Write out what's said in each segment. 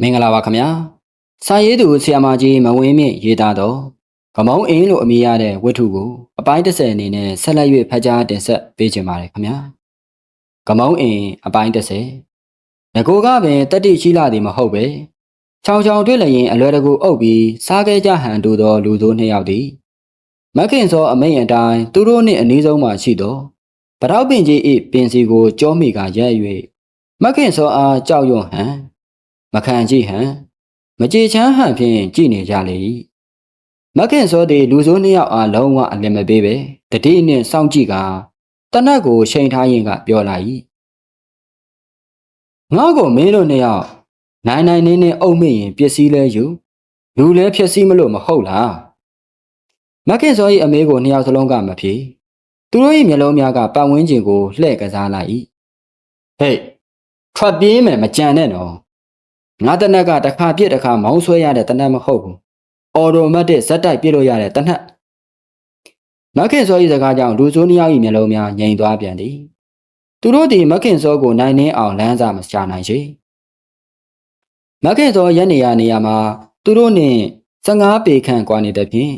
မင်္ဂလာပါခင်ဗျာစာရေးသူဆရာမကြီးမဝင်းမြင့်ရေးသားတော့ကမောင်းအင်းလို့အမည်ရတဲ့ဝတ္ထုကိုအပိုင်း30အနေနဲ့ဆက်လက်၍ဖတ်ကြားတင်ဆက်ပေးခြင်းပါတယ်ခင်ဗျာကမောင်းအင်းအပိုင်း30ငကိုကပင်တတိရှိလာသည်မဟုတ်ပဲချောင်ချောင်တွေ့လျင်အလွယ်တကူအုပ်ပြီးစားခဲ့ကြဟန်တူသောလူဆိုးနှစ်ယောက်သည်မက်ခင်စောအမိန်အတိုင်းသူတို့နှင့်အနည်းဆုံးမှရှိသောပတောက်ပင်ကြီး၏ပင်စီကိုကြောမိကရက်၍မက်ခင်စောအားကြောက်ရွံ့ဟန် မခံကြည့်ဟန်မကြေချမ်းဟန်ဖြင့်ကြည်နေကြလေ၏မခင်စောသည်လူဆိုးနှစ်ယောက်အားလုံးဝအလင်မပေးပဲတတိနှင့်စောင့်ကြည့်ကတနတ်ကိုချိန်ထားရင်ကပြောလာ၏ငါ့ကိုမင်းတို့နှစ်ယောက်နိုင်နိုင်နေနေအုပ်မိရင်ပစ္စည်းလဲယူလူလဲဖြစ်စည်းမလို့မဟုတ်လားမခင်စော၏အမေကိုနှစ်ယောက်စလုံးကမဖြေသူတို့၏မျက်လုံးများကပတ်ဝန်းကျင်ကိုလှည့်ကစားလိုက်၏ဟေးထွက်ပြေးမယ်မကြံနဲ့နော် ငါတနက်ကတစ်ခါပြစ်တစ်ခါမောင်းဆွဲရတဲ့တနက်မဟုတ်ဘူး။အော်တိုမတ်တစ်ဇက်တိုက်ပြစ်လို့ရတဲ့တနက်။မခင်စော၏စကားကြောင့်လူဆိုးနှစ်ယောက်၏မျက်လုံးများငြိမ်သွားပြန်သည်။သူတို့သည်မခင်စောကိုနိုင်နှင်းအောင်လမ်းစာမချနိုင်ချေ။မခင်စောရက်နေရနေရမှာသူတို့နှင့်15ပေခန့်ကွာနေတဲ့ဖြင့်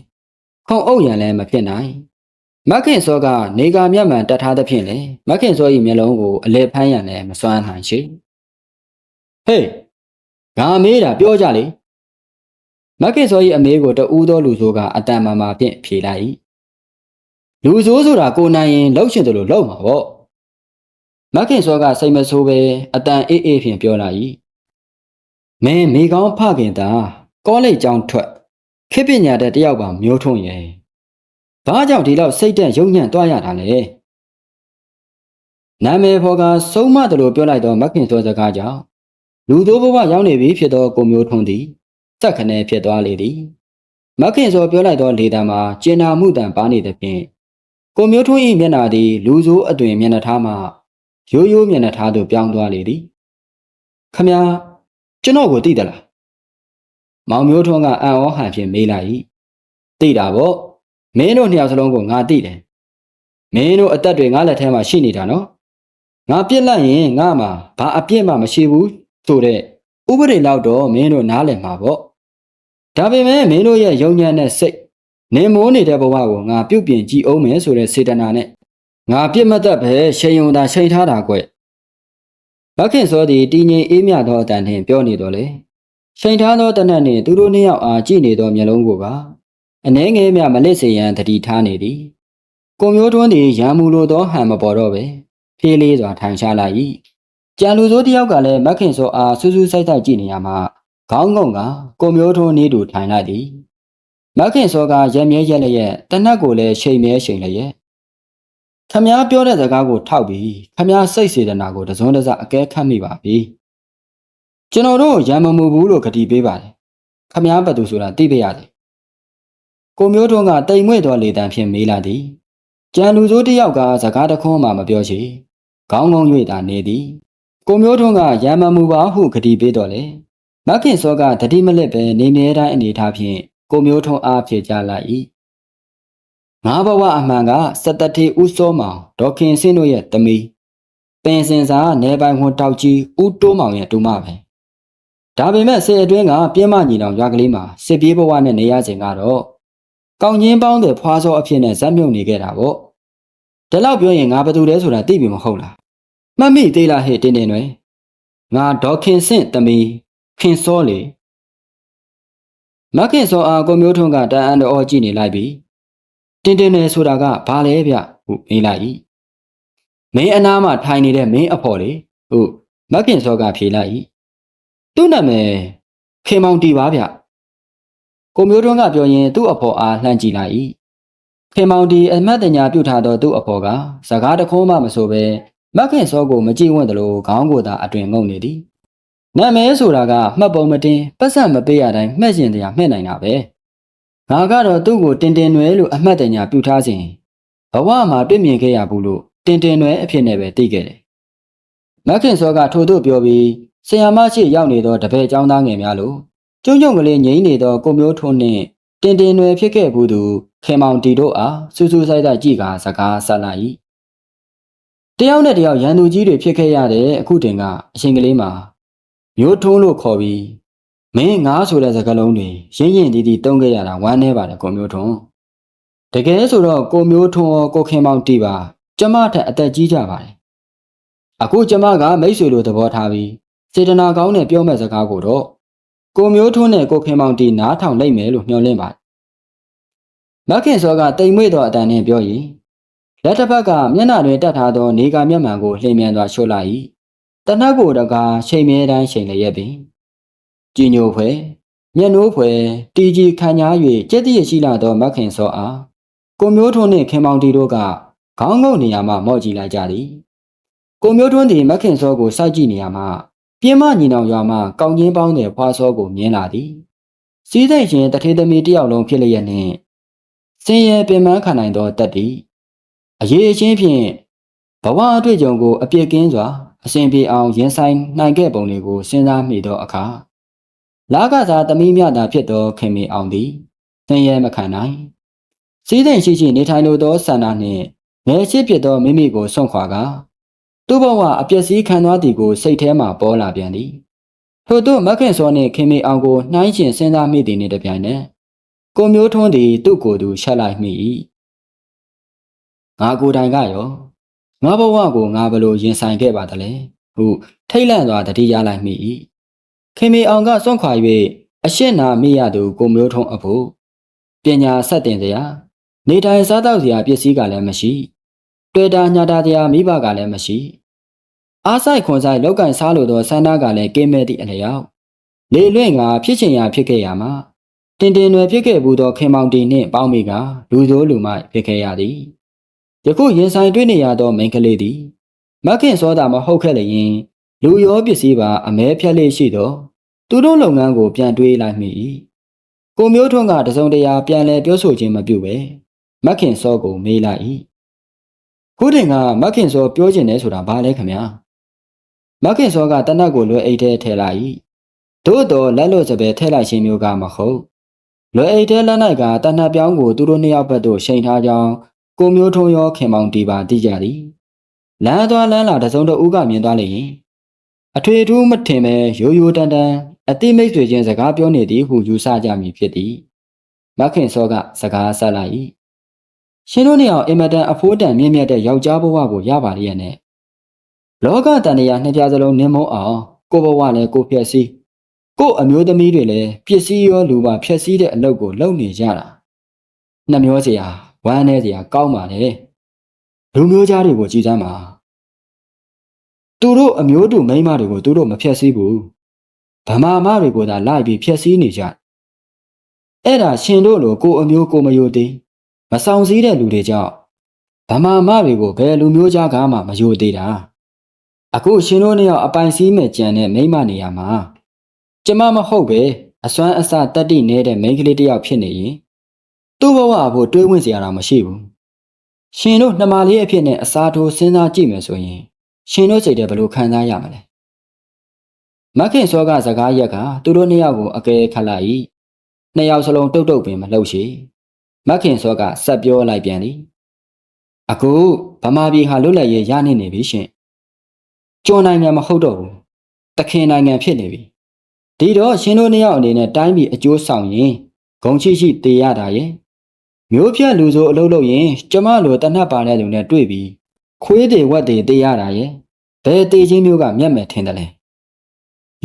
ခုံအုပ်ရန်လည်းမဖြစ်နိုင်။မခင်စောကနေကာမျက်မှန်တက်ထားသဖြင့်လေမခင်စော၏မျက်လုံးကိုအလဲဖမ်းရန်လည်းမစွမ်းနိုင်ချေ။ဟေး ငါမေးတာပြောကြလေမက်ခင်စော၏အမေကိုတူးသောလူဆိုးကအတန်မာမာဖြင့်ဖြေလိုက်၏လူဆိုးဆိုတာကိုနိုင်ရင်လှုပ်ရှင်တယ်လို့လှုပ်မှာပေါ့မက်ခင်စောကစိတ်မဆိုးပဲအတန်အေးအေးဖြင့်ပြောလာ၏မင်းမိကောင်းဖခင်တာကောလိပ်ကျောင်းထွက်ခေပညာတဲ့တယောက်ပါမျိုးထွန်းရဲ့ဘာကြောင့်ဒီလောက်စိတ်တက်ရုံညံ့သွားရတာလဲနာမည်ဖော်ကဆုံးမတယ်လို့ပြောလိုက်တော့မက်ခင်စောစကားကြောင့် လူသိုးဘဝရောက်နေပြီဖြစ်သောကိုမျိုးထွန်းသည်စက်ခနဲဖြစ်သွားလေသည်မခင်စောပြောလိုက်သောလေတံမှာကျင်နာမှုတံပါနေသည်ဖြင့်ကိုမျိုးထွန်း၏မျက်နာသည် လူဆိုးအသွင်မျက်နှာထားမှရိုးရိုးမျက်နှာထားသို့ပြောင်းသွားလေသည်ခမညာကျွန်တော်ကိုသိသလားမောင်မျိုးထွန်းကအံ့ဩဟန်ဖြင့်မေးလိုက်၏သိတာပေါ့မင်းတို့နှစ်ယောက်စလုံးကိုငါသိတယ်မင်းတို့အသက်တွေငါလက်ထဲမှာရှိနေတာနော်ငါပြစ်လိုက်ရင်ငါမှဘာအပြစ်မှမရှိဘူး ဆိုတဲ့ဥပဒေလောက်တော့မင်းတို့နားလည်မှာပေါ့ဒါပေမဲ့မင်းတို့ရဲ့ယုံညံ့တဲ့စိတ်နေမိုးနေတဲ့ဘဝကိုငါပြုတ်ပြင်ကြည့်အောင်မယ်ဆိုတဲ့စေတနာနဲ့ငါပြစ်မတတ်ပဲရှိန်ုံသာချိန်ထားတာကွဘခင်စောသည်တည်ငြိမ်အေးမြသောအတန်နှင့်ပြောနေတော်လေချိန်ထားသောတနတ်နှင့်သူတို့နှစ်ယောက်အားကြည့်နေသောမျက်လုံးကိုကအနှဲငယ်မြမလစ်စေရန်တတိထားနေသည်ကိုမျိုးထွန်းသည်ရံမူလိုသောဟန်မပေါ်တော့ပဲဖေးလေးစွာထိုင်ရှားလာ၏ကြံ ကြံလူစိုးတယောက်ကလည်းမခင်စောအားစူးစူးဆိုင်ဆိုင်ကြည့်နေရမှာခေါင်းငုံကကိုမျိုးထွန်းနေတူထိုင်လိုက်သည်မခင်စောကရံမြဲရက်လျက်တနတ်ကိုလည်းချိန်မြဲချိန်လျက်ခမည်းပြောတဲ့စကားကိုထောက်ပြီးခမည်းစိတ်စေတနာကိုတစွန်းတစအကဲခတ်မိပါပြီကျွန်တော်တို့ရံမမှုဘူးလို့ကတိပေးပါတယ်ခမည်းဘသူဆိုတာသိပြရတယ်ကိုမျိုးထွန်းကတိမ်မွေ့တော်လေတံဖြင့်မေးလာသည်ကြံလူစိုးတယောက်ကစကားတခွန်းမှမပြောချေခေါင်းငုံ၍သာနေသည် ကိုမျိုးထွန်းကရံမမှုပါဟုကတိပေးတော်လေမခင်စောကတတိမလက်ပဲနေမြဲတိုင်းအနေထားဖြင့်ကိုမျိုးထွန်းအားဖြေကြလိုက်၏ငါဘဝအမှန်ကစတတိဥစောမောင်ဒေါခင်စင်းတို့ရဲ့တမီပင်စင်စာနေပိုင်ခွန်တောက်ကြီးဥတိုးမောင်ရဲ့တူမပဲဒါပေမဲ့ဆယ်အတွင်းကပြင်းမညီနောင်ရွာကလေးမှာစစ်ပြေးဘဝနဲ့နေရစဉ်ကတော့ကောင်းချင်းပေါင်းတဲ့ဖွာစောအဖြစ်နဲ့ဇက်မြုပ်နေခဲ့တာပေါ့ဒီလောက်ပြောရင်ငါဘယ်သူလဲဆိုတာသိပြီမဟုတ်လား မှတ်မိသေးလားဟဲ့တင်းတင်းတွေငါဒေါက်ခင်ဆင့်တမီခင်စောလေမခင်စောအားကိုမျိုးထွန်းကတန်အန်တော်ကြည့်နေလိုက်ပြီတင်းတင်းတွေဆိုတာကဘာလဲဗျဟုမေးလိုက်၏မင်းအနားမှာထိုင်နေတဲ့မင်းအဖော်လေဟုတ်မခင်စောကဖြေလိုက်၏သူ့နာမည်ခင်မောင်တီပါဗျကိုမျိုးထွန်းကပြောရင်သူ့အဖော်အားလှမ်းကြည့်လိုက်၏ခင်မောင်တီအမတ်တညာပြုတ်ထားသောသူ့အဖော်ကစကားတခုံးမှမဆိုပဲ မက်ခင်စောကိုမကြည့်ဝင့်သလိုခေါင်းကိုသာအတွင်ငုံနေသည်နာမည်ဆိုတာကမှတ်ပုံမတင်ပတ်စံမပေးရတိုင်းမှတ်ရင်တရားမှဲ့နိုင်တာပဲငါကတော့သူ့ကိုတင်တင်နွယ်လို့အမှတ်တညာပြုထားစဉ်ဘဝမှာတွေ့မြင်ခဲ့ရဘူးလို့တင်တင်နွယ်အဖြစ်နဲ့ပဲသိခဲ့တယ်မက်ခင်စောကထို့သို့ပြောပြီးဆရာမရှိရောက်နေသောတပည့်ကျောင်းသားငယ်များလို့ကျုံကျုံကလေးငိမ့်နေသောကိုမျိုးထွန်းနှင့်တင်တင်နွယ်ဖြစ်ခဲ့ဘူးသူခေမောင်တီတို့အားစူးစူးဆိုင်ဆိုင်ကြည့်ကာစကားဆက်လိုက်၏ တယောက်နဲ့တယောက်ရန်သူကြီးတွေဖြစ်ခဲ့ရတဲ့အခုတင်ကအရှင်ကလေးမှာမျိုးထုံးလို့ခေါ်ပြီးမင်းငါဆိုတဲ့စကားလုံးတွေရင်းရင်တီးတီးတုံးခဲ့ရတာဝမ်းနေပါတယ်ကိုမျိုးထွန်းတကယ်ဆိုတော့ကိုမျိုးထွန်းရောကိုခင်မောင်တီပါ ကျမထက်အသက်ကြီးကြပါတယ်အခုကျမကမိတ်ဆွေလိုသဘောထားပြီးစေတနာကောင်းနဲ့ပြောမဲ့စကားကိုတော့ကိုမျိုးထွန်းနဲ့ကိုခင်မောင်တီနားထောင်လိုက်မယ်လို့မျှော်လင့်ပါတယ်မခင်စောကတိမ်မွေ့သောအတန်နဲ့ပြောရင် လက်တစ်ဖက်ကမျက်နှာတွင်တက်ထားသောနေကာမျက်မှန်ကိုလှည့်မြန်စွာရှို့လိုက်၏တနက်ကိုတကားချိန်မြဲတမ်းချိန်လျက်ပင်ကြည်ညိုဖွယ်မျက်နှိုးဖွယ်တီကြီးခံညား၍ကြက်တည့်ရှိလာသောမခင်စောအားကိုမျိုးထွန်းနှင့်ခင်မောင်တီတို့ကခေါင်းငုတ်နေရာမှမော့ကြည့်လိုက်ကြသည်ကိုမျိုးထွန်းသည်မခင်စောကိုစိုက်ကြည့်နေရာမှပြင်းမညီနောင်ရွာမှကောင်းချင်းပေါင်းတဲ့ဖွာစောကိုမြင်လာသည်စီးစိတ်ရှင်တထေသမီးတယောက်လုံးဖြစ်လျက်နှင့်စင်ရဲပင်ပန်းခံနိုင်သောတက်သည် အရေးအချင်းဖြင့်ဘဝအတွေ့အကြုံကိုအပြည့်ကင်းစွာအစဉ်ပြေအောင်ရင်ဆိုင်နိုင်ခဲ့ပုံတွေကိုစဉ်းစားမိသောအခါလာကစားသမီးမြတာဖြစ်သောခင်မင်အောင်သည်ဆင်းရဲမခံနိုင်စီးစိမ်ရှိရှိနေထိုင်လိုသောဆန္ဒနှင့်ငယ်ရှိဖြစ်သောမိမိကိုစွန့်ခွာကာသူ့ဘဝအပျက်စီးခံသွားသည်ကိုစိတ်ထဲမှပေါ်လာပြန်သည်ထို့သို့မခင်စောနှင့်ခင်မင်အောင်ကိုနှိုင်းရှင်စဉ်းစားမိသည်နှင့်တပြိုင်နက်ကိုမျိုးထွန်းသည်သူ့ကိုယ်သူရှက်လိုက်မိ၏ ငါကိုယ်တိုင်ကရောငါဘဝကိုငါဘယ်လိုရင်ဆိုင်ခဲ့ပါသလဲဟုထိတ်လန့်စွာတတိရလိုက်မိ၏ခင်မီအောင်ကစွန့်ခွာ၍အရှင်းနာမိရသူကိုမျိုးထုံးအဖို့ပညာဆက်တင်စရာနေထိုင်စားသောက်စရာပစ္စည်းကလည်းမရှိတွေ့တာညတာတရားမိဘကလည်းမရှိအားဆိုင်ခွန်ဆိုင်လောက်ကန်စားလို့သောဆန္ဒကလည်းကင်းမဲ့သည့်အလျောက်လေလွင့်ကဖြစ်ချင်ရာဖြစ်ခဲ့ရမှာတင်တင်ွယ်ဖြစ်ခဲ့ဘူးသောခင်မောင်တီနှင့်ပေါင်းမိကလူဆိုးလူမိုက်ဖြစ်ခဲ့ရသည် ယခုရင်ဆိုင်တွေ့နေရသောမိန်းကလေးသည်မခင်စောတာမဟုတ်ခဲ့လျင်လူရောပစ္စည်းပါအမဲဖြတ်လေးရှိသောသူတို့လုပ်ငန်းကိုပြန်တွေးလိုက်မိ၏ကိုမျိုးထွန်းကတစုံတရာပြန်လဲပြောဆိုခြင်းမပြုပဲမခင်စောကိုမေးလိုက်၏ခုတင်ကမခင်စောပြောခြင်းလဲဆိုတာဘာလဲခမညာမခင်စောကတနတ်ကိုလွယ်အိတ်ထဲထည့်လိုက်၏သို့တော်လက်လွတ်စပယ်ထည့်လိုက်ခြင်းမျိုးကမဟုတ်လွယ်အိတ်ထဲလက်၌ကတနတ်ပြောင်းကိုသူတို့နှစ်ယောက်ဘက်သို့ချိန်ထားကြောင်း ကိုမျိုးထုံးရောခင်မောင်တီပါသိကြသည်လမ်းသွားလမ်းလာတစုံတဦးကမြင်သွားလေရင်အထွေထူးမထင်ပဲရိုးရိုးတန်တန်အတိမိတ်ဆွေချင်းစကားပြောနေသည်ဟုယူဆကြမည်ဖြစ်သည်မခင်စောကစကားဆက်လိုက်၏ရှင်တို့နှစ်ယောက်အင်မတန်အဖိုးတန်မြင့်မြတ်တဲ့ယောက်ျားဘဝကိုရပါလျက်နဲ့လောကတန်တရားနှစ်ပြားစလုံးနင်းမုံအောင်ကိုဘဝလည်းကိုဖြက်စီးကိုအမျိုးသမီးတွေလည်းပစ္စည်းရောလူပါဖြက်စီးတဲ့အလုပ်ကိုလုပ်နေကြတာနှမျောစရာ ဝမ်းနေစရာကောင်းပါလေလူမျိုးသားတွေကိုကြည်စမ်းပါသူတို့အမျိုးတူမိန်းမတွေကိုသူတို့မဖြက်စီးဘူးဗမာမတွေကိုသာလိုက်ပြီးဖြက်စီးနေကြအဲ့ဒါရှင်တို့လိုကိုအမျိုးကိုမယိုသေးမဆောင်စည်းတဲ့လူတွေကြောင့်ဗမာမတွေကိုဘယ်လူမျိုးကြားကားမှမယိုသေးတာအခုရှင်တို့နှစ်ယောက်အပိုင်စည်းမဲ့ကြံတဲ့မိန်းမနေရာမှာကျမမဟုတ်ပဲအစွမ်းအစတတ္တိနေတဲ့မိန်းကလေးတစ်ယောက်ဖြစ်နေရင် သူ့ဘဝအဖို့တွေးဝင်စရာတော့မရှိဘူးရှင်တို့နှမလေးအဖြစ်နဲ့အစားထိုးစဉ်းစားကြည့်မယ်ဆိုရင် ရှင်တို့စိတ်ထဲဘယ်လိုခံစားရမလဲမခင်စောကစကားရက်ကသူတို့နှစ်ယောက်ကိုအကဲခတ်လိုက်၏နှစ်ယောက်စလုံးတုတ်တုတ်ပင်မလှုပ်ရှိမခင်စောကဆက်ပြောလိုက်ပြန်သည်အခုဗမာပြည်ဟာလွတ်လပ်ရေးရနေနေပြီရှင်ကျွန်းနိုင်ငံမဟုတ်တော့ဘူးတခင်နိုင်ငံဖြစ်နေပြီဒီတော့ရှင်တို့နှစ်ယောက်အနေနဲ့တိုင်းပြည်အကျိုးဆောင်ရင်ဂုံချိရှိတေရတာရဲ့ မျိုးဖြတ်လူဆိုအလုပ်လုပ်ရင် ကျမလိုတနတ်ပါတဲ့လူနဲ့တွေ့ပြီးခွေးတွေဝက်တွေတေးရတာရဲ့ဘယ်တေးချင်းမျိုးကမျက်မယ်ထင်တယ်လဲ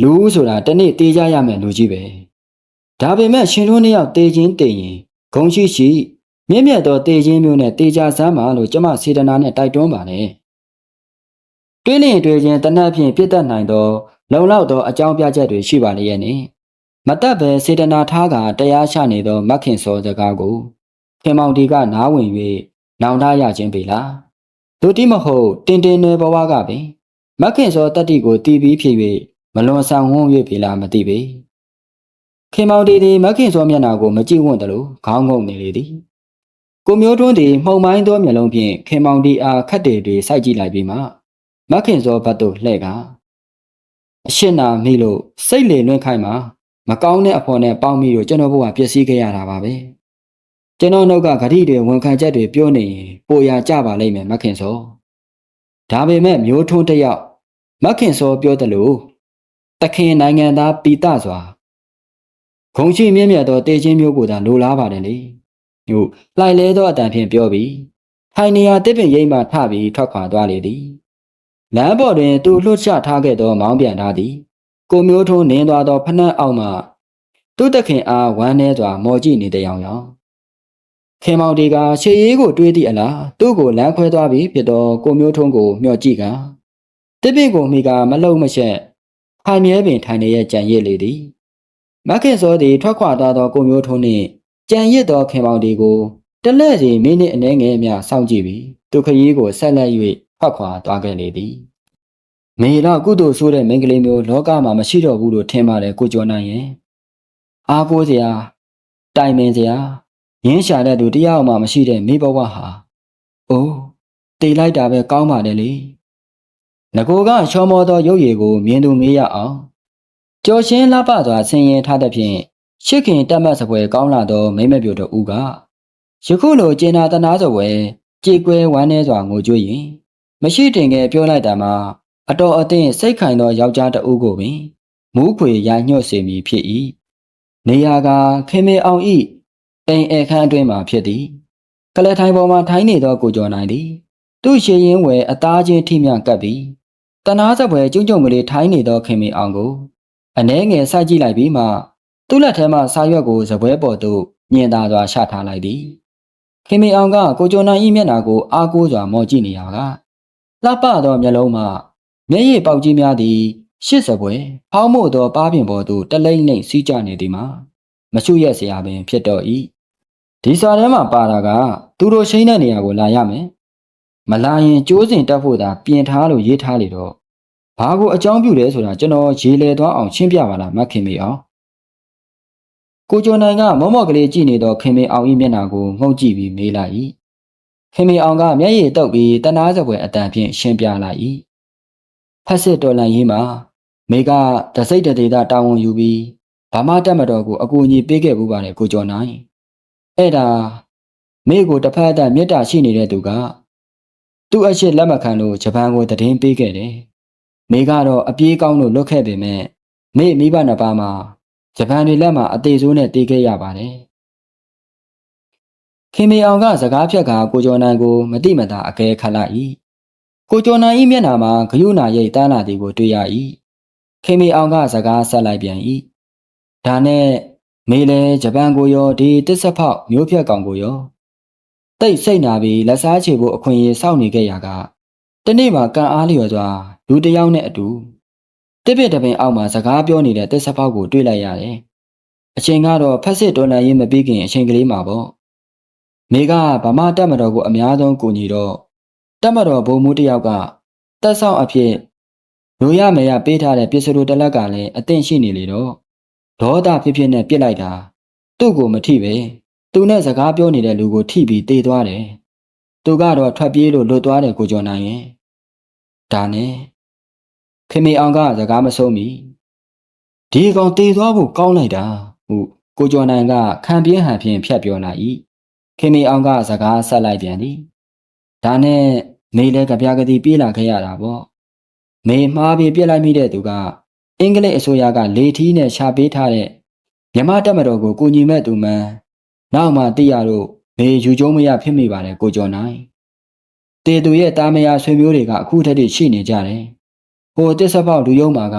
လူဆိုတာတနေ့တေးကြရမယ်လူကြီးပဲဒါပေမဲ့ရှင်တို့နှစ်ယောက်တေးချင်းတေးရင်ဂုံရှိရှိမြင့်မြတ်သောတေးချင်းမျိုးနဲ့တေးကြစမ်းပါလို့ကျမစေတနာနဲ့တိုက်တွန်းပါတယ်တွေးလင်တွေးချင်းတနတ်ဖြင့်ပြည့်တတ်နိုင်သော လုံလောက်သောအကြောင်းပြချက်တွေရှိပါလေရဲ့နဲ့မတတ်ပဲစေတနာထားကတရားချနေသောမခင်စောစကားကို ခင်မောင်ဒီကနားဝင်၍နောင်တရခြင်းပေလားဒုတိမဟုတ်တင်တင်နယ်ဘဝကပင်မခင်စောတတ္တိကိုတီးပြီးဖြစ်၍မလွန်ဆောင်ဝန်း၍ပေလားမသိပေခင်မောင်ဒီဒီမခင်စောမျက်နှာကိုမကြည့်ဝွန့်တယ်လို့ခေါင်းငုံနေလေသည်ကိုမျိုးတွန်းသည်မှုံမိုင်းသောမျက်လုံးဖြင့်ခင်မောင်ဒီအားခတ်တယ်တွေစိုက်ကြည့်လိုက်ပြီးမှမခင်စောဘတ်သို့လှဲ့ကအရှင်းနာမိလို့စိတ်လေလွင့်ခိုင်းမှာမကောင်းတဲ့အဖော်နဲ့ပေါင်းမိလို့ကျွန်တော်ဘဝပျက်စီးခဲ့ရတာပါပဲ ကျွန်တော်နှုတ်ကဂတိတွေဝန်ခံချက်တွေပြောနေရင်ပိုရကြပါလိမ့်မယ်မခင်စောဒါပေမဲ့မျိုးထွန်းတယောက်မခင်စောပြောတယ်လို့တခင်နိုင်ငံသားပိတစွာဂုံရှိမြင့်မြတ်သောတေချင်းမျိုးကိုသာလိုလားပါတယ်လေဟုတ်လှိုင်လဲသောအတန်ဖြင့်ပြောပြီးထိုင်နေရာတစ်ပင်ရိမ့်မှထပြီးထွက်ခွာသွားလေသည်လမ်းပေါ်တွင်သူလှုပ်ရှားထားခဲ့သောမောင်းပြန်ထားသည်ကိုမျိုးထုံးနင်းသွားသောဖနှက်အောက်မှသူ့တခင်အားဝမ်းနေစွာမော်ကြည့်နေတဲ့ရောင်ရောင် ခင်မောင်ဒီကရှေးရေးကိုတွေးသည့်အလားသူ့ကိုလမ်းခွဲသွားပြီးဖြစ်သောကိုမျိုးထုံးကိုမျှော်ကြည့်ကတစ်ပင်ကိုမိကမလုံမရှက်ခိုင်မြဲပင်ထိုင်နေရဲ့ကြံရစ်လေသည်မခင်စောသည်ထွက်ခွာသွားသောကိုမျိုးထုံးနှင့်ကြံရစ်သောခင်ပေါင်ဒီကိုတလဲ့စီမိနစ်အနည်းငယ်မျှစောင့်ကြည့်ပြီးသူခရီးကိုဆက်လက်၍ထွက်ခွာသွားခဲ့လေသည်မေတော့ကုသိုလ်ဆိုးတဲ့မိန်းကလေးမျိုးလောကမှာမရှိတော့ဘူးလို့ထင်ပါတယ်ကိုကျော်နိုင်ရင်အားကိုးစရာတိုင်ပင်စရာ ရင်းရှာတဲ့သူတရားမှမရှိတဲ့မိဘဝဟာအိုးတေလိုက်တာပဲကောင်းပါတယ်လေငကိုကချောမောသောရုပ်ရည်ကိုမြင်သူမေးရအောင်ကျော်ရှင်းလှပစွာဆင်ရင်ထားသဖြင့်ရှစ်ခင်တက်မတ်စပွဲကောင်းလာသောမိမ့်မပြိုတို့ဦးကယခုလိုကျင်နာတနာစပွဲကြေကွဲဝမ်းနေစွာငိုကြွရင်မရှိတင်ငယ်ပြောလိုက်တာမှာအတော်အသင့်စိတ်ခိုင်သောယောက်ျားတဦးကိုပင်မူးခွေရိုင်ညွတ်စေမည်ဖြစ်၏နေရာကခင်မေအောင်ဤ အိမ်အခန်းအတွင်းမှဖြစ်သည်ကလထိုင်ပေါ်မှထိုင်းနေသောကိုကျော်နိုင်သည်သူ့ရှေရင်ဝယ်အသားချင်းထိမြကပ်ပြီးတနာစပွဲကျုံကျုံကလေးထိုင်းနေသောခင်မေအောင်ကိုအနှဲငယ်စိုက်ကြည့်လိုက်ပြီးမှသူ့လက်ထဲမှစာရွက်ကိုဇပွဲပေါ်သို့ညင်သာစွာချထားလိုက်သည်ခင်မီအောင်ကကိုကျော်နိုင်၏မျက်နှာကိုအားကိုးစွာမော်ကြည့်နေရကလှပသောမျက်လုံးမှမျက်ရည်ပေါက်ကြီးများသည်ရှစ်စပွဲဖောင်းမို့သောပါးပြင်ပေါ်သို့တလိမ့်လိမ့်စီးကျနေသည်မှာမချွရက်စရာပင်ဖြစ်တော့၏ ဒီစာထဲမှာပါတာကသူတို့ရှိန်းတဲ့နေရာကိုလာရမယ်မလာရင်ကျိုးစင်တက်ဖို့သာပြင်ထားလို့ရေးထားလေတော့ဘာကိုအကြောင်းပြုလဲဆိုတာကျွန်တော်ရေလေသွားအောင်ရှင်းပြပါလားမခင်မေအောင်ကိုကျော်နိုင်ကမော့မော့ကလေးကြည့်နေတော့ခင်မေအောင်၏မျက်နှာကိုငုံကြည့်ပြီးမေးလိုက်၏ခင်မေအောင်ကမျက်ရည်တုပ်ပြီးတနာစပွဲအတန်ဖြင့်ရှင်းပြလိုက်၏ဖက်စစ်တော်လန်ရေးမှာမေကတစိတ်တသေးတာတာဝန်ယူပြီးဗမာတက်မတော်ကိုအကူအညီပေးခဲ့မှုပါတယ်ကိုကျော်နိုင် အဲ့ဒါမေကိုတစ်ဖက်အသက်မေတ္တာရှိနေတဲ့သူကသူ့အရှိလက်မခံလို့ဂျပန်ကိုတည်င်းပေးခဲ့တယ်မေကတော့အပြေးကောင်းလို့လွတ်ခဲ့ပေမဲ့မေမိဘနှစ်ပါးမှာဂျပန်တွေလက်မှာအသေးဆိုးနဲ့တေးခဲ့ရပါတယ်ခင်မေအောင်ကစကားဖြတ်ကကိုကျော်နိုင်ကိုမတိမတာအကဲခတ်လိုက်၏ကိုကျော်နိုင်၏မျက်နှာမှာဂယုနာရိတ်တန်းလာသည်ကိုတွေ့ရ၏ခင်မေအောင်ကစကားဆက်လိုက်ပြန်၏ဒါနဲ့ မေလဲဂျပန်ကိုရောဒီတစ်ဆက်ဖောက်မျိုးဖြတ်ကောင်ကိုရောတိတ်စိတ်နာပြီးလက်စားချေဖို့အခွင့်အရေးစောင့်နေခဲ့ရကတနေ့မှကန်အားလျော်စွာလူတစ်ယောက်နဲ့အတူတစ်ပစ်တပင်အောက်မှာစကားပြောနေတဲ့တစ်ဆက်ဖောက်ကိုတွေ့လိုက်ရတယ်အချိန်ကတော့ဖက်စစ်တော်လန်ရေးမပြီးခင်အချိန်ကလေးမှာပေါ့မိကဗမာတက်မတော်ကိုအများဆုံးကူညီတော့တက်မတော်ဘုံမှုတစ်ယောက်ကတက်ဆောင်အဖြစ်လူရမရပေးထားတဲ့ပစ္စတိုတလက်ကလည်းအသင့်ရှိနေလေတော့ ဒေါသဖြစ်ဖြစ်နဲ့ပြစ်လိုက်တာသူ့ကိုမထိပဲသူနဲ့စကားပြောနေတဲ့လူကိုထိပြီးတေသွားတယ်သူကတော့ထွက်ပြေးလို့လွတ်သွားတယ်ကိုကျော်နိုင်ရဲ့ဒါနဲ့ခင်မေအောင်ကစကားမဆုံးမီဒီကောင်တေသွားဖို့ကောင်းလိုက်တာဟုကိုကျော်နိုင်ကခံပြင်းဟန်ဖြင့်ဖြတ်ပြောလိုက်၏ခင်မေအောင်ကစကားဆက်လိုက်ပြန်သည်ဒါနဲ့မေလည်းကြပြားကတိပြေးလာခဲ့ရတာပေါ့မေမှားပြီးပြစ်လိုက်မိတဲ့သူက အင်္ဂလိပ်အစိုးရကလေထီးနဲ့ရှာပေးထားတဲ့မြမတက်မတော်ကိုကိုညီမဲ့သူမှန်နောက်မှသိရတော့မေယူကျုံးမရဖြစ်မိပါတယ်ကိုကျော်နိုင်တေသူရဲ့တာမယာဆွေမျိုးတွေကအခုထက်ထိရှိနေကြတယ်ဟိုတစ်ဆက်ပေါက်လူယုံမာက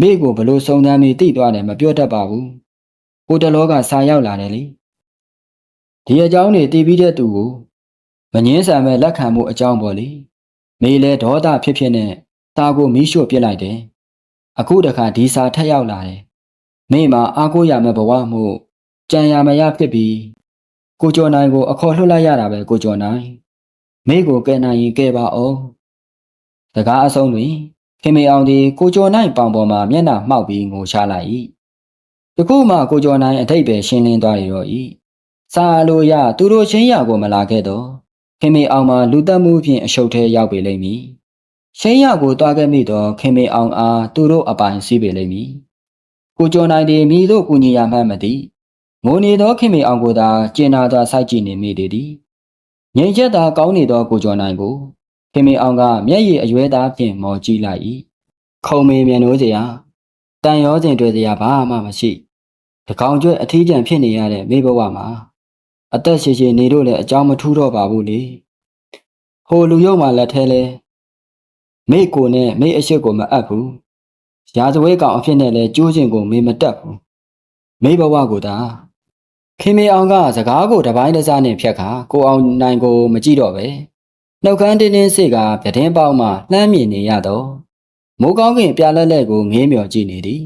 မိကိုဘလို့စုံစမ်းပြီးတိသွားတယ်မပြောတတ်ပါဘူးကိုတလောကစာရောက်လာတယ်လေဒီအကြောင်းတွေတည်ပြီးတဲ့သူကိုမငင်းဆန်မဲ့လက်ခံမှုအကြောင်းပေါ့လေမေလဲဒေါသဖြစ်ဖြစ်နဲ့သားကိုမီးရှို့ပစ်လိုက်တယ် အခုတခါဒီစာထက်ရောက်လာတယ်မိမအားကိုးရမဲ့ဘဝမှုကြံရမရဖြစ်ပြီးကိုကျော်နိုင်ကိုအခေါ်လွှတ်လိုက်ရတာပဲကိုကျော်နိုင်မိကိုကဲနိုင်ရင်ကဲပါအောင်စကားအဆုံးတွင်ခင်မေအောင်သည်ကိုကျော်နိုင်ပေါင်ပေါ်မှာမျက်နှာမှောက်ပြီးငိုချလိုက်၏ယခုမှကိုကျော်နိုင်အထိတ်ပဲရှင်းလင်းသွားရတော့၏စာလိုရသူတို့ချင်းရကိုမလာခဲ့တော့ခင်မေအောင်မှာလူတက်မှုဖြင့်အရှုပ်ထဲရောက်ပေလိမ့်မည် ရှင်းရကိုတွားခဲ့မိတော့ခင်မေအောင်အားသူတို့အပိုင်စီးပေလိမ့်မည်ကိုကျော်နိုင်သည်မိတို့ကူညီရမှန်းမသိငိုနေသောခင်မေအောင်ကိုသာကျင်နာစွာစိုက်ကြည့်နေမိသည်သည်ငြိမ်ချက်သာကောင်းနေသောကိုကျော်နိုင်ကိုခင်မေအောင်ကမျက်ရည်အရွယ်သားဖြင့်မော်ကြည့်လိုက်၏ခုံမေမြန်နိုးစရာတန်ရောစဉ်တွေ့စရာဘာမှမရှိတကောင်ကျွဲအထီးကျန်ဖြစ်နေရတဲ့မိဘဝမှာအသက်ရှင်ရှင်နေလို့လည်းအကြောင်းမထူးတော့ပါဘူးလေဟိုလူယုံမှလက်ထဲလဲ မိကိုနဲ့မိအရှိကိုမအပ်ဘူးရာဇဝဲကောင်အဖြစ်နဲ့လဲကျိုးခြင်းကိုမေမတက်ဘူးမိဘဝကိုသာခင်မေအောင်ကစကားကိုတပိုင်းတစားနဲ့ဖြတ်ခါကိုအောင်နိုင်ကိုမကြည့်တော့ပဲနှုတ်ခမ်းတင်းတင်းစိတ်ကပြတင်းပေါက်မှလှမ်းမြင်နေရတော့မိုးကောင်းကင်ပြလက်လက်ကိုငေးမြော်ကြည့်နေသည်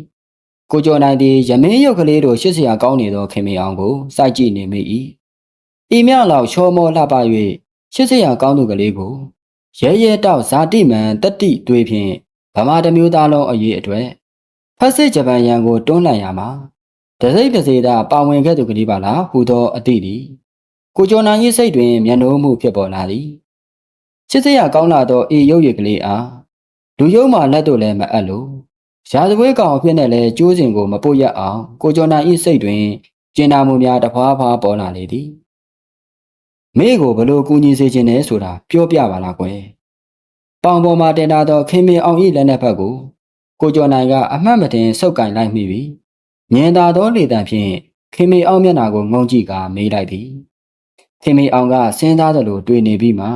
ကိုကျော်နိုင်သည်ရမင်းရုပ်ကလေးတို့ရှစ်ဆရာကောင်းနေသောခင်မေအောင်ကိုစိုက်ကြည့်နေမိ၏ဤမြောက်လောက်ချောမောလှပ၍ရှစ်ဆရာကောင်းသူကလေးကို ရဲရဲတောက်ဇာတိမန်တတိတွေးဖြင့်ဗမာတမျိုးသားလုံးအရေးအတွေ့ဖက်စစ်ဂျပန်ရန်ကိုတွန်းလှန်ရမှာတစိမ့်တစေတာပါဝင်ခဲ့သူကလေးပါလားဟူသောအသည့်သည်ကိုကျော်နိုင်၏စိတ်တွင်မျက်နှာမှုဖြစ်ပေါ်လာသည်ရှစ်ဆရာကောင်းလာသောဤရုပ်ရည်ကလေးအားလူယုံမှလက်တို့လည်းမအပ်လို့ရာဇဝဲကောင်အဖြစ်နဲ့လည်းကျိုးစဉ်ကိုမပုတ်ရအောင်ကိုကျော်နိုင်၏စိတ်တွင်ကျင်နာမှုများတဖွာဖွာပေါ်လာလေသည် မိကိုဘလို့ကူညီစေခြင်းလဲဆိုတာပြောပြပါလားကွယ်ပေါင်ပေါ်မှာတင်လာသောခင်မင်အောင်၏လက်နက်ဘက်ကိုကိုကျော်နိုင်ကအမှတ်မတင်ဆုပ်ကင်လိုက်မိပြီညင်သာသောလေတံဖြင့်ခင်မင်အောင်မျက်နာကိုငုံကြည့်ကာမေးလိုက်သည်ခင်မင်အောင်ကစဉ်းစားသလိုတွေ့နေပြီးမှ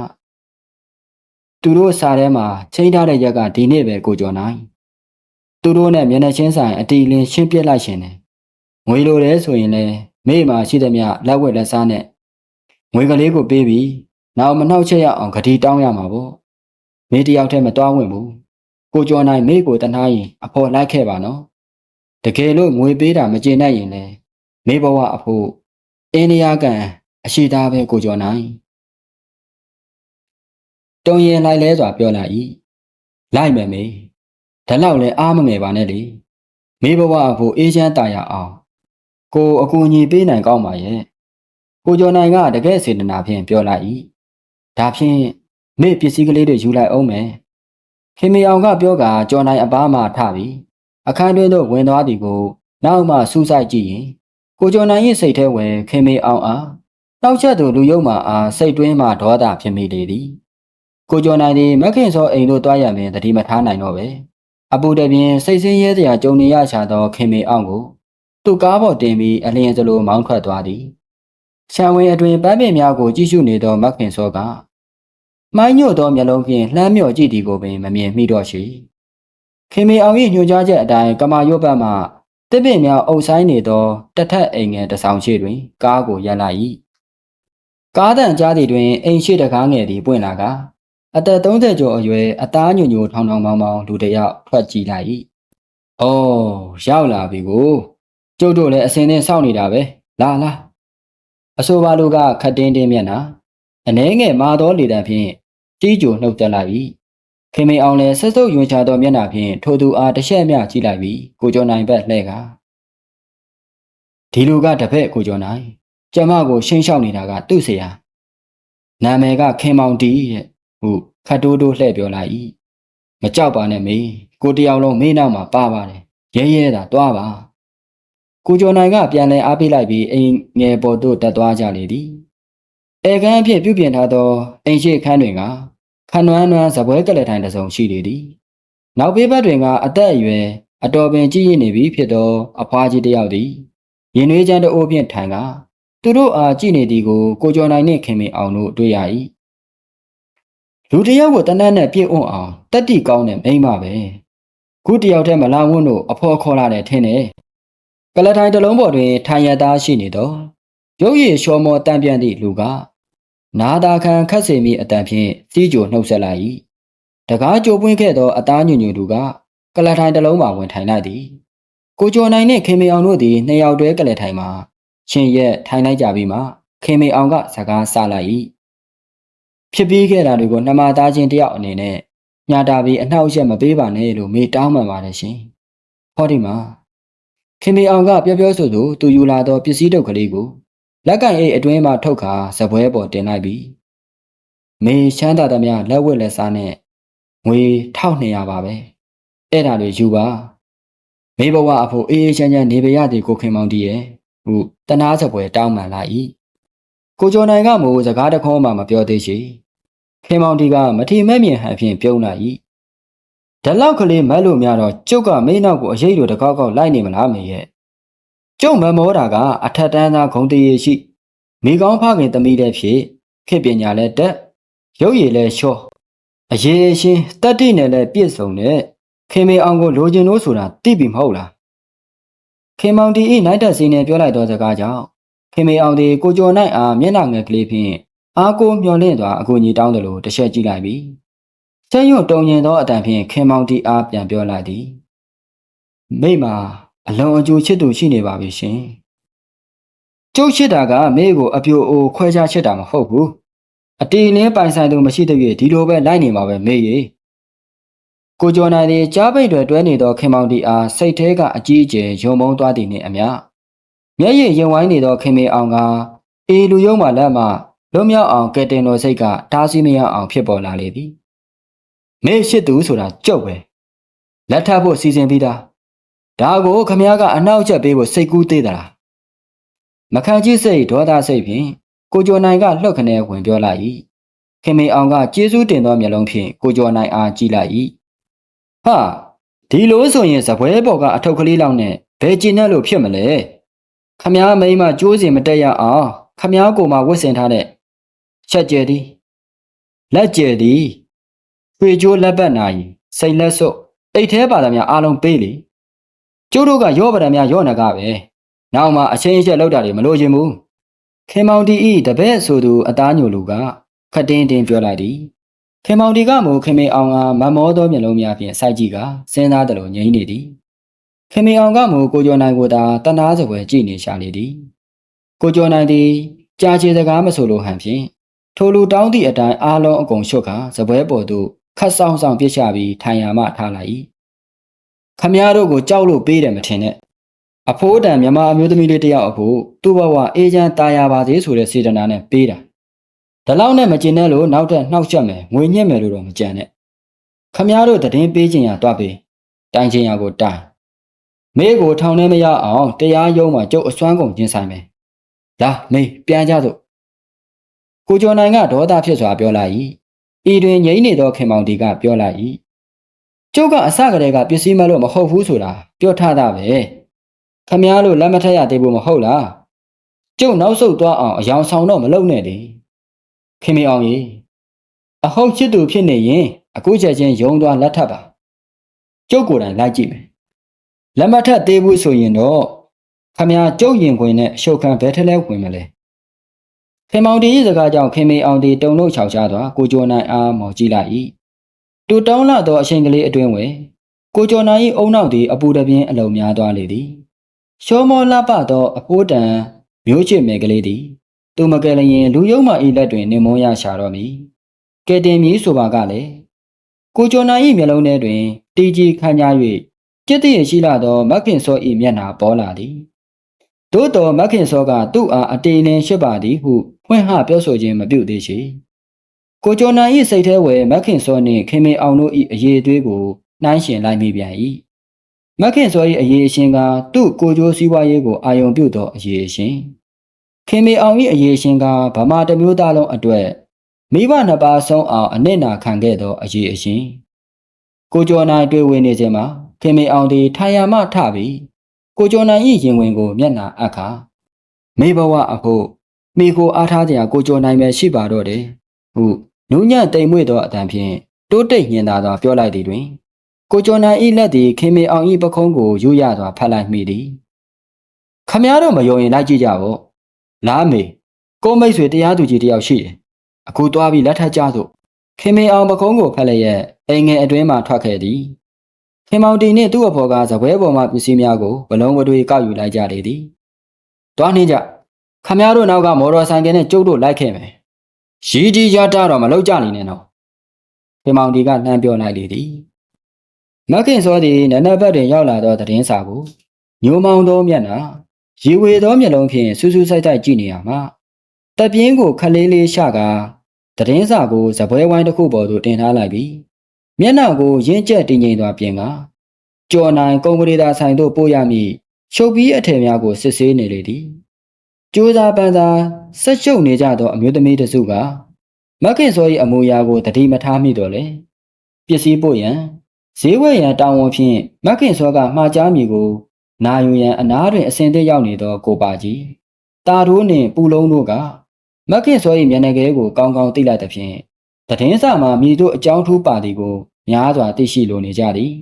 သူတို့စားထဲမှာချိန်ထားတဲ့ရက်ကဒီနေ့ပဲကိုကျော်နိုင်သူတို့နဲ့မျက်နှာချင်းဆိုင်အတီလင်းရှင်းပြစ်လိုက်ရှင်တယ်။ငွေလိုတယ်ဆိုရင်လည်းမိမှာရှိသမျှလက်ဝက်လက်စားနဲ့ ငွေကလေးကိုပေးပြီးနောက်မနှောက်ချက်ရအောင်ဂတိတောင်းရမှာပေါ့။မိတယောက်တည်းမတွားဝင်ဘူး။ကိုကျော်နိုင်မိကိုတနာရင်အဖော်လိုက်ခဲ့ပါနော်။တကယ်လို့ငွေပေးတာမကျေနပ်ရင်လည်းမိဘဝအဖို့အင်းရကန်အရှိသားပဲကိုကျော်နိုင်။တုံရင်လိုက်လဲစွာပြောလာ၏။လိုက်မယ်မေ။ဒါလောက်လည်းအားမငယ်ပါနဲ့လေမိဘဝအဖို့အေးချမ်းတာရအောင်ကိုအကူအညီပေးနိုင်ကောင်းပါရဲ့ ကိုကျော်နိုင်ကတကယ်စေတနာဖြင့်ပြောလိုက်၏ဒါဖြင့်မိပစ္စည်းကလေးတွေယူလိုက်အောင်မယ်ခင်မအောင်ကပြောကကျော်နိုင်အပားမှထပြီးအခန်းတွင်းသို့ဝင်သွားသည်ကိုနောက်မှစူးစိုက်ကြည့်ရင်ကိုကျော်နိုင်၏စိတ်ထဲဝင်ခင်မေအောင်အားနောက်ချက်သူလူယုံမှအားစိတ်တွင်းမှဒေါသဖြစ်မိလေသည်ကိုကျော်နိုင်သည်မခင်စောအိမ်သို့တွားရမင်းတတိမထားနိုင်တော့ပဲအပူတပြင်းစိတ်ဆင်းရဲစရာကြုံနေရချသောခင်မေအောင်ကိုသူ့ကားပေါ်တင်ပြီးအလင်းစလိုမောင်းထွက်သွားသည်။ ရှံဝင်အတွင်ပန်းပင်များကိုကြည့်ရှုနေသောမခင်စောကမိုင်းညို့သောမျက်လုံးဖြင့်လှမ်းမြော့ကြည့်သည်ကိုပင်မမြင်မိတော့ရှိ။ခင်မေအောင်၏ညွှန်ကြားချက်အတိုင်းကမာရွတ်ဘက်မှတစ်ပင်များအုပ်ဆိုင်နေသောတထက်အိမ်ငယ်တစ်ဆောင်ရှိတွင် ကားကိုရပ်လိုက်၏။ကားတန်ကြားသည်တွင်အိမ်ရှိတကားငယ်သည်ပွင့်လာကအသက်30ကျော်အရွယ်အသားညိုညိုထောင်ထောင်မောင်မောင်လူတစ်ယောက်ထွက်ကြည့်လိုက်၏။အော်ရောက်လာပြီကိုကျုပ်တို့လည်းအစင်းနဲ့စောင့်နေတာပဲလာလာ အဆိုပါလူကခတ်တင်းတင်းမျက်နှာအနှဲငယ်မာသောလေတံဖြင့်ကြီးကြိုနှုတ်တက်လိုက်၏ခင်မေအောင်လည်းဆက်စုပ်ယွန်ချသောမျက်နှာဖြင့်ထိုသူအားတစ်ချက်မျှကြည့်လိုက်ပြီးကိုကျော်နိုင်ဘက်လှဲ့ကဒီလူကတပည့်ကိုကျော်နိုင်ကျမကိုရှင်းလျှောက်နေတာကသူ့ဆရာနာမည်ကခင်မောင်တီတဲ့ဟုခတ်တိုးတိုးလှည့်ပြောလိုက်၏မကြောက်ပါနဲ့မေကိုတယောက်လုံးမေးနောက်မှာပါပါတယ်ရဲရဲတာတွားပါ ကိုကျော်နိုင်ကပြန်လဲအားပေးလိုက်ပြီးအိမ်ငယ်ပေါ်သို့တက်သွားကြလေသည်အဲကန်းအဖြစ်ပြုပြင်ထားသောအိမ်ရှိခန်းတွင်ကခနွမ်းနွမ်းဇပွဲကလေးထိုင်တစ်စုံရှိလေသည်နောက်ဘေးဘက်တွင်ကအသက်အရွယ်အတော်ပင်ကြီးရည်နေပြီဖြစ်သောအဖွားကြီးတစ်ယောက်သည်ရင်နွေးချမ်းတအိုးဖြင့်ထိုင်ကသူတို့အားကြည့်နေသည်ကိုကိုကျော်နိုင်နှင့်ခင်မင်အောင်တို့တွေ့ရ၏လူတစ်ယောက်ကိုတနတ်နဲ့ပြည့်အွန့်အောင်တက်တီကောင်းတဲ့မိန်းမပဲခုတစ်ယောက်တည်းမလာဝန်းတို့အဖော်ခေါ်လာတယ်ထင်တယ် ကလထိုင်တစ်လုံးပေါ်တွင်ထိုင်ရသားရှိနေသောရုပ်ရည်လျှော်မော်တံပြန်သည့်လူကနာတာခံခတ်စေမိအတန်ဖြင့်စီးကြိုနှုတ်ဆက်လိုက်၏တကားကြိုပွင့်ခဲ့သောအသားညွညွသူကကလထိုင်တစ်လုံးမှာဝင်ထိုင်လိုက်သည်ကိုကျော်နိုင်နှင့်ခင်မေအောင်တို့သည်နှစ်ယောက်တည်းကလထိုင်မှာရှင်ရက်ထိုင်လိုက်ကြပြီးမှခင်မေအောင်ကစကားဆလိုက်၏ဖြစ်ပြီးခဲ့တာတွေကိုနှမသားချင်းတယောက်အနေနဲ့ညတာပြီးအနှောက်အယှက်မပေးပါနဲ့လို့မေတောင်းပန်ပါတယ်ရှင်ဟောဒီမှာ ခင်မေအောင်ကပြောပြောဆိုဆိုသူယူလာသောပစ္စည်းတုပ်ကလေးကိုလက်ကင်အိတ်အတွင်းမှထုတ်ခါဇပွဲပေါ်တင်လိုက်ပြီးမေချမ်းသာသမျှလက်ဝက်လက်စားနဲ့ငွေ1200ပါပဲအဲ့ဒါတွေယူပါမေဘဝအဖို့အေးအေးချမ်းချမ်းနေပါရသည်ကိုခင်မောင်တီးရဲ့ဟုတနာဇပွဲတောင်းပန်လာ၏ကိုကျော်နိုင်ကမို့စကားတခေါမှမပြောသေးချေခင်မောင်တီကမထီမဲ့မြင်ဟန်ဖြင့်ပြုံးလာ၏ ဓလောက်ကလေးမက်လို့များတော့ကျုပ်ကမင်းနောက်ကိုအရေးလိုတကောက်ကောက်လိုက်နေမလားမေရဲ့ကျုံမမောတာကအထက်တန်းသားဂုံတရေရှိမိကောင်းဖခင်သမီးတဲ့ဖြစ်ခေတ်ပညာလည်းတက်ရုပ်ရည်လည်းလျှော့အရေးအရှင်တတ္တိနဲ့လည်းပြည့်စုံတဲ့ခင်မေအောင်ကိုလိုချင်လို့ဆိုတာသိပြီမဟုတ်လားခင်မောင်တီဤနိုင်တက်စီနဲ့ပြောလိုက်သောစကားကြောင့်ခင်မေအောင်ဒီကိုကျော်နိုင်အားမျက်နှာငယ်ကလေးဖြင့်အားကိုမျောလင့်စွာအကူအညီတောင်းတယ်လို့တစ်ချက်ကြည့်လိုက်ပြီ ဆဲရွံ့တုံညင်သောအတန်ဖြင့်ခင်မောင်တီအားပြန်ပြောလိုက်သည်မိမအလွန်အကျိုးချစ်သူရှိနေပါပြီရှင်ကျုပ်ချစ်တာကမေကိုအပြိုအိုခွဲခြားချစ်တာမဟုတ်ဘူးအတီလင်းပိုင်ဆိုင်သူမရှိတဲ့၍ဒီလိုပဲလိုက်နေမှာပဲမေရေကိုကျော်နိုင်သည်ကြားပိတ်တွေတွဲနေသောခင်မောင်တီအားစိတ်ထဲကအကြီးအကျယ်ယုံမုန်းသွားသည်နှင့်အမျှမျက်ရည်ရင်ဝိုင်းနေသောခင်မေအောင်ကအေလူယုံမှလက်မှလွတ်မြောက်အောင်ကဲတင်တော်စိတ်ကတားဆီးမရအောင်ဖြစ်ပေါ်လာလေသည် မေရှိသူဆိုတာကြုတ်ပဲလက်ထပ်ဖို့စီစဉ်ပြီးသားဒါကိုခမည်းကအနောက်ချက်ပေးဖို့စိတ်ကူးသေးသလားမခံကြည့်စိတ်ဒေါသစိတ်ဖြင့်ကိုကျော်နိုင်ကလှုပ်ခနဲဝင်ပြောလိုက်၏ခင်မေအောင်ကကျေးဇူးတင်သောမျက်လုံးဖြင့်ကိုကျော်နိုင်အားကြည့်လိုက်၏ဟာဒီလိုဆိုရင်ဇပွဲပေါ်ကအထုပ်ကလေးလောက်နဲ့ဘယ်ကျင်နဲ့လို့ဖြစ်မလဲခမားမိန်းမကြိုးစင်မတက်ရအောင်ခမားကိုမှဝတ်ဆင်ထားတဲ့ချက်ကျဲသည်လက်ကျဲသည် ရွှေကြိုးလက်ပတ်နာရင်စိတ်လက်စွပ်အိတ်သေးပါသမျှအားလုံးပေးလေကျိုးတို့ကရောပဒံများရောနကပဲနောက်မှအချင်းအချက်လောက်တာတွေမလို့ခြင်းဘူးခင်မောင်တီဤတပည့်ဆိုသူအသားညိုလူကခတ်တင်းတင်းပြောလိုက်သည်ခင်မောင်တီကမူခင်မေအောင်ကမမောသောမျက်လုံးများဖြင့်စိုက်ကြည့်ကစဉ်းစားတယ်လို့ငြိမ့်နေသည်ခင်မေအောင်ကမူကိုကျော်နိုင်ကိုသာတနာစပွဲကြည့်နေရှာလေသည်ကိုကျော်နိုင်သည်ကြာချေစကားမဆိုလိုဟန်ဖြင့်ထိုလူတောင်းသည့်အတိုင်းအားလုံးအကုန်ရှုတ်ခါစပွဲပေါ်သို့ ခတ်ဆောင်ဆောင်ပြစ်ချပြီးထိုင်ရမှထားလိုက်၏ခမည်းတော်ကိုကြောက်လို့ပေးတယ်မထင်နဲ့အဖိုးတန်မြမအမျိုးသမီးလေးတယောက်အဖို့သူ့ဘဝအေးချမ်းตายရပါစေဆိုတဲ့စေတနာနဲ့ပေးတာဒါလောက်နဲ့မကျင်တဲ့လို့နောက်ထပ်နှောက်ချက်မယ်ငွေညက်မယ်လို့တော့မကြံနဲ့ခမည်းတော်တည်င်းပေးခြင်းရတွားပေးတိုင်ခြင်းရကိုတိုင်မေးကိုထောင်ထဲမရအောင်တရားရုံးမှာကျုပ်အစွမ်းကုန်ကျင်းဆိုင်မယ်လာမေးပြန်ကြစို့ကိုကျော်နိုင်ကဒေါသဖြစ်စွာပြောလိုက်၏ ဤတွင်ငြိမ့်နေသောခင်မောင်တီကပြောလိုက်၏ကျုပ်ကအစကတည်းကပစ္စည်းမလို့မဟုတ်ဘူးဆိုတာပြောထားတာပဲခမည်းတော်လက်မထက်ရသေးဘူးမဟုတ်လားကျုပ်နောက်ဆုတ်သွားအောင်အယောင်ဆောင်တော့မလုပ်နဲ့လေခင်မေအောင်ကြီးအဟုတ်ချစ်သူဖြစ်နေရင်အခုချက်ချင်းယုံသွားလက်ထပ်ပါကျုပ်ကိုယ်တိုင်လိုက်ကြည့်မယ်လက်မထက်သေးဘူးဆိုရင်တော့ခမည်းကျုပ်ရင်ခွင်နဲ့အရှုပ်ခံဘဲထလဲဝင်မလဲ ခင်မောင်တီ၏စကားကြောင့်ခင်မေအောင်တီတုံလို့ခြောက်ချသွားကိုကျော်နိုင်အားမော်ကြည့်လိုက်၏တူတောင်းလာသောအချိန်ကလေးအတွင်းဝယ်ကိုကျော်နိုင်၏အုံနောက်သည်အပူတပြင်းအလုံများသွားလေသည်ရှောမောလှပသောအဖိုးတန်မျိုးချစ်မယ်ကလေးသည်သူမကယ်လျင်လူယုံမဤလက်တွင်နေမွန်းရရှာတော့မည်ကဲတင်မည်ဆိုပါကလည်းကိုကျော်နိုင်၏မျက်လုံးထဲတွင်တီကြီးခမ်းညား၍จิตတည်ရှိလာသောမခင်စော၏မျက်နှာပေါ်လာသည်သို့တော်မခင်စောကသူ့အားအတေလင်းရှိပါသည်ဟု ဖွင့်ဟပြောဆိုခြင်းမပြုသေးချေကိုကျော်နိုင်၏စိတ်ထဲဝယ်မခင်စောနှင့်ခင်မင်အောင်တို့၏အရေးအသွေးကိုနှိုင်းယှဉ်လိုက်မိပြန်၏မခင်စော၏အရေးအရှင်ကသူ့ကိုကျိုးစည်းဝါးရေးကိုအာယုံပြုသောအရေးအရှင်ခင်မေအောင်၏အရေးရှင်ကဗမာတမျိုးသားလုံးအတွက်မိဘနှစ်ပါးဆုံးအောင်အနစ်နာခံခဲ့သောအရေးအရှင်ကိုကျော်နိုင်တွေ့ဝင်နေခြင်းမှာခင်မေအောင်သည်ထိုင်ရမှထပြီးကိုကျော်နိုင်၏ရင်ဝင်ကိုမျက်နှာအပ်ခါမိဘဝအဖို့ မိကိုအားထားကြကိုကျော်နိုင်ပဲရှိပါတော့တယ်ဟုနူးညံ့တိမ်မွေ့သောအတန်ဖြင့်တိုးတိတ်ညင်သာသောပြောလိုက်သည်တွင် ကိုကျော်နိုင်၏လက်သည်ခင်မေအောင်၏ပခုံးကိုယူရစွာဖတ်လိုက်မိသည်ခမည်းတော်မယုံရင်လိုက်ကြည့်ကြပေါ့လားမေကိုမိတ်ဆွေတရားသူကြီးတယောက်ရှိတယ်အခုသွားပြီးလက်ထပ်ကြစို့ခင်မေအောင်ပခုံးကိုဖက်လျက်အိမ်ငယ်အတွင်းမှထွက်ခဲ့သည်ခင်မောင်တီနှင့်သူ့အဖော်ကဇပွဲပေါ်မှပစ္စည်းများကိုဘလုံးဝတွေကောက်ယူလိုက်ကြလေသည်သွားနှင်းကြ ခမည်းတော်နောက်ကမော်တော်ဆိုင်ကနဲ့ကျုပ်တို့လိုက်ခဲ့မယ်ရီကြီးရတာတော့မလောက်ကြနိုင်နဲ့တော့ခင်မောင်တီကနှမ်းပြောလိုက်လေသည်မခင်စောသည်နနက်ဘက်တွင်ရောက်လာသောသတင်းစာကိုညိုမောင်သောမျက်နှာရေဝေသောမျက်လုံးဖြင့်စူးစူးဆိုင်ဆိုင်ကြည့်နေရမှာတပြင်းကိုခလေးလေးရှကသတင်းစာကိုဇပွဲဝိုင်းတစ်ခုပေါ်သို့တင်ထားလိုက်ပြီးမျက်နှာကိုရင်းကျက်တည်ငြိမ်သွားပြင်ကကြော်နိုင်ကုံပရိသာဆိုင်သို့ပို့ရမည်ရှုပ်ပြီးအထည်များကိုစစ်ဆေးနေလေသည် ကျိုးစားပန်းစားဆက်ရှုပ်နေကြသောအမျိုးသမီးတစုကမခင်စော၏အမူအရာကိုတတိမထားမိတော့လေပစ္စည်းပို့ရန်ဈေးဝယ်ရန်တာဝန်ဖြင့်မခင်စောကမှားကြားမိကို နာယူရန်အနားတွင်အစင်သက်ရောက်နေသောကိုပါကြီးတာရိုးနှင့်ပူလုံးတို့ကမက်ခင်စော၏မျက်နှာကလေးကိုကောင်းကောင်းသိလိုက်သဖြင့်တည်င်းစာမှာမိတို့အကြောင်းထူးပါသည်ကိုများစွာသိရှိလိုနေကြသည်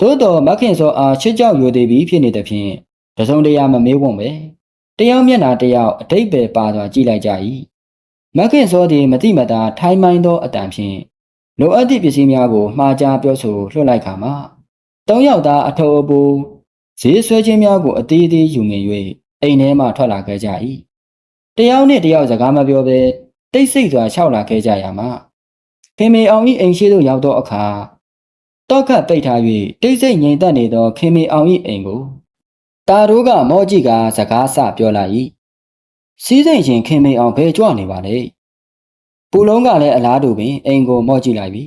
သို့တော်မက်ခင်စောအားချစ်ကြောက်ယူသည်ပြီးဖြစ်နေသဖြင့်တစုံတရာမမေးဝံ့ပဲ တယောက်မျက်နှာတယောက်အတိတ်ပဲပါစွာကြည့်လိုက်ကြ၏မက်ခင်စောသည်မတိမတာထိုင်းမိုင်းသောအတန်ဖြင့်လိုအပ်သည့်ပစ္စည်းများကိုမှားကြားပြောဆိုလွှတ်လိုက်ခါမှာသုံးယောက်သားအထောက်အပူဈေးဆွဲခြင်းများကိုအသေးသေးယူငင်၍အိမ်ထဲမှထွက်လာခဲ့ကြ၏တယောက်နှင့်တယောက်စကားမပြောဘဲတိတ်ဆိတ်စွာရှောက်လာခဲ့ကြရမှာခင်မေအောင်၏အိမ်ရှိသို့ရောက်သောအခါတောက်ခတ်ပိတ်ထား၍တိတ်ဆိတ်ငြိမ်သက်နေသောခင်မေအောင်၏အိမ်ကို တာတို့ကမောကြီးကစကားဆပြောလာ၏စီးစိမ်ရှင်ခင်မေအောင်ဘယ်ကြွနေပါလဲပူလုံးကလည်းအလားတူပင်အိမ်ကိုမောကြည့်လိုက်ပြီ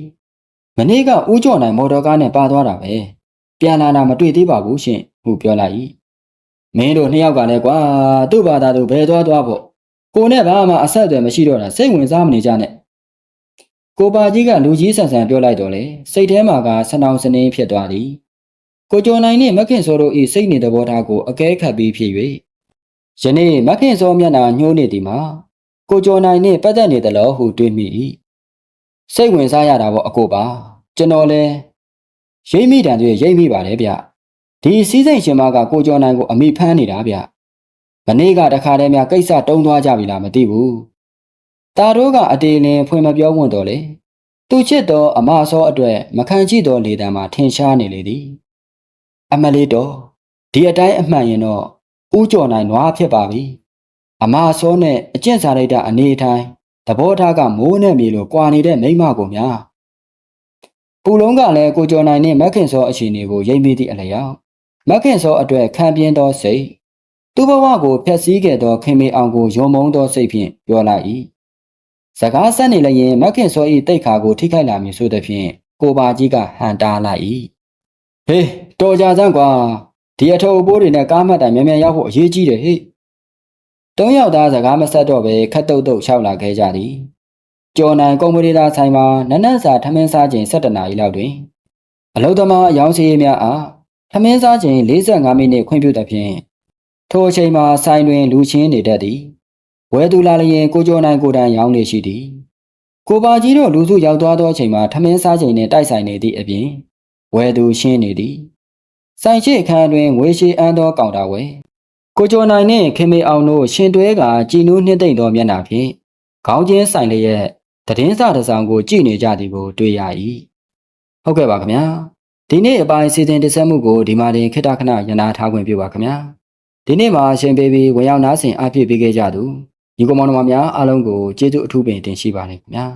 မနေ့ကဦးကျော်နိုင်မော်တော်ကားနဲ့ပါသွားတာပဲပြန်လာတာမတွေ့သေးပါဘူးရှင်ဟုပြောလိုက်၏မင်းတို့နှစ်ယောက်ကလည်းကွာသူ့ဘာသာသူဘယ်သွားသွားဖို့ကိုနဲ့ဘာမှအဆက်အသွယ်မရှိတော့တာစိတ်ဝင်စားမနေကြနဲ့ကိုပါကြီးကလူကြီးဆန်ဆန်ပြောလိုက်တော့လေစိတ်ထဲမှာကဆနောင်စနေဖြစ်သွားသည် ကိုကျော်နိုင်နှင့်မခင်စောတို့၏စိတ်နေသဘောထားကိုအကဲခတ်ပြီးဖြစ်၍ယနေ့မခင်စောမျက်နှာညှိုးနေသည်မှာကိုကျော်နိုင်နှင့်ပတ်သက်နေသလားဟုတွေးမိ၏စိတ်ဝင်စားရတာပေါ့အကိုပါကျွန်တော်လည်းရိမ့်မိတန်တွေရိမ့်မိပါတယ်ဗျဒီစီးစိမ်ရှင်မကကိုကျော်နိုင်ကိုအမိဖမ်းနေတာဗျမနေ့ကတခါတည်းများကိစ္စတုံးသွားကြပြီလားမသိဘူးတာတို့ကအတေလင်ဖွင့်မပြောဝွန့်တော့လေသူချစ်သောအမဆောအတွက်မခံကြည့်သောလေတံမှာထင်ရှားနေလေသည် အမလေးတော်ဒီအတိုင်းအမှန်ရင်တော့ဦးကျော်နိုင်နွားဖြစ်ပါပြီအမဆောနဲ့အကျင့်စာလိုက်တာအနေထိုင်သဘောထားကမိုးနဲ့မြေလိုကွာနေတဲ့မိမကိုများပူလုံးကလည်းကိုကျော်နိုင်နဲ့မက်ခင်စောအခြေအနေကိုရိပ်မိသည့်အလျောက်မက်ခင်စောအတွက်ခံပြင်းသောစိတ်သူ့ဘဝကိုဖျက်ဆီးခဲ့သောခင်မေအောင်ကိုယုံမုန်းသောစိတ်ဖြင့်ပြောလိုက်၏စကားဆက်နေလျင်မက်ခင်စော၏တိတ်ခါကိုထိခိုက်လာမည်ဆိုသဖြင့်ကိုပါကြီးကဟန်တားလိုက်၏ ဟေးတော်ကြစမ်းကွာဒီအထုပ်အပိုးတွေနဲ့ကားမှတ်တိုင်မြန်မြန်ရောက်ဖို့အရေးကြီးတယ်ဟေ့သုံးယောက်သားစကားမဆက်တော့ပဲခတ်တုတ်တုတ်ရှောက်လာခဲ့ကြသည်ကျော်နိုင်ကွန်ပျူတာဆိုင်မှာနနက်စာထမင်းစားချိန်17နာရီလောက်တွင်အလုသမားအယောင်စီးများအားထမင်းစားချိန်45မိနစ်ခွင့်ပြုသဖြင့်ထိုအချိန်မှာဆိုင်တွင် လူချင်းနေတတ်သည်ဝဲသူလာလျင်ကိုကျော်နိုင်ကိုတိုင်ရောင်းနေရှိသည်ကိုပါကြီးတို့လူစုရောက်သွားသောအချိန်မှာထမင်းစားချိန်နှင့်တိုက်ဆိုင်နေသည့်အပြင် ဝဲသူရှင်းနေသည်ဆိုင်ရှိအခန်းတွင်ငွေရှိအန်းသောကောင်တာဝဲကိုကျော်နိုင်နှင့်ခင်မေအောင်တို့ရှင်တွဲကကြည်နူးနှိမ့်သိမ့်သောမျက်နှာဖြင့်ခေါင်းချင်းဆိုင်လျက်သတင်းစာတစ်စောင်ကိုကြည့်နေကြသည်ကိုတွေ့ရ၏ဟုတ်ကဲ့ပါခင်ဗျာဒီနေ့အပိုင်းစီစဉ်တင်ဆက်မှုကိုဒီမှာတင်ခေတ္တခဏရနာထားခွင့်ပြုပါခင်ဗျာဒီနေ့မှာရှင်ဘေဘီဝင်ရောက်နားဆင်အားဖြည့်ပေးခဲ့ကြသူညီကောင်မောင်နှမများအားလုံးကိုကျေးဇူးအထူးပင်တင်ရှိပါတယ်ခင်ဗျာ